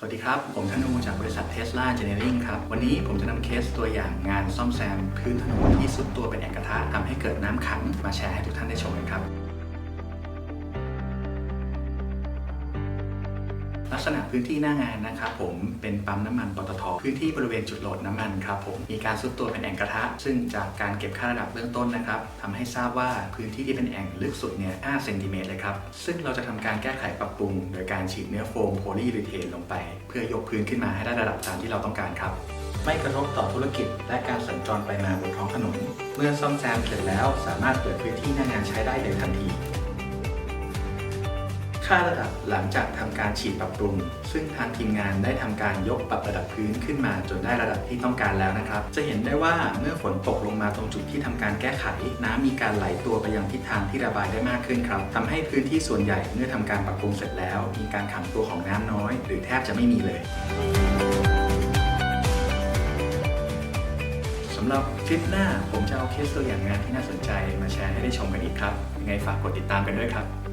สวัสดีครับ ผมธนูจากบริษัทเทสลาเจเนอริงครับ วันนี้ผมจะนำเคสตัวอย่างงานซ่อมแซม พื้นถนนที่สุดตัวเป็นแอ่งกระทะทำให้เกิดน้ำขังมาแชร์ให้ทุกท่านได้ชมกันครับ ลักษณะพื้นที่หน้างานนะครับผมเป็นปั๊มน้ำมันปตทพื้นที่บริเวณจุดโหลดน้ำมันครับผมมีการซุดตัวเป็นแอ่งกระทะ ซึ่งจากการเก็บค่าระดับเบื้องต้นนะครับทำให้ทราบว่าพื้นที่ที่เป็นแอ่งลึกสุดเนี่ย5เซนติเมตรเลยครับซึ่งเราจะทำการแก้ไขปรับปรุง โดยการฉีดเนื้อโฟมโพลีรีเทนลงไป เพื่อยกพื้นขึ้นมาให้ได้ระดับตามที่เราต้องการครับไม่กระทบต่อธุรกิจ และการสัญจรไปมาบนท้องถนน เมื่อซ่อมแซมเสร็จแล้วสามารถเปิดพื้นที่หน้างานใช้ได้เลยทันที ค่าระดับหลังจากทำการฉีดปรับปรุง ซึ่งทางทีมงานได้ทำการยกปรับระดับพื้นขึ้นมาจนได้ระดับที่ต้องการแล้วนะครับ จะเห็นได้ว่าเมื่อฝนตกลงมาตรงจุดที่ทำการแก้ไข น้ำมีการไหลตัวไปยังทิศทางที่ระบายได้มากขึ้นครับทำให้พื้นที่ส่วนใหญ่เมื่อทำการปรับปรุงเสร็จแล้ว มีการขังตัวของน้ำน้อย หรือแทบจะไม่มีเลยสำหรับคลิปหน้าผมจะเอาเคสตัวอย่างงานที่น่าสนใจมาแชร์ให้ได้ชมกันอีกครับยังไงฝากกดติดตามกันด้วยครับ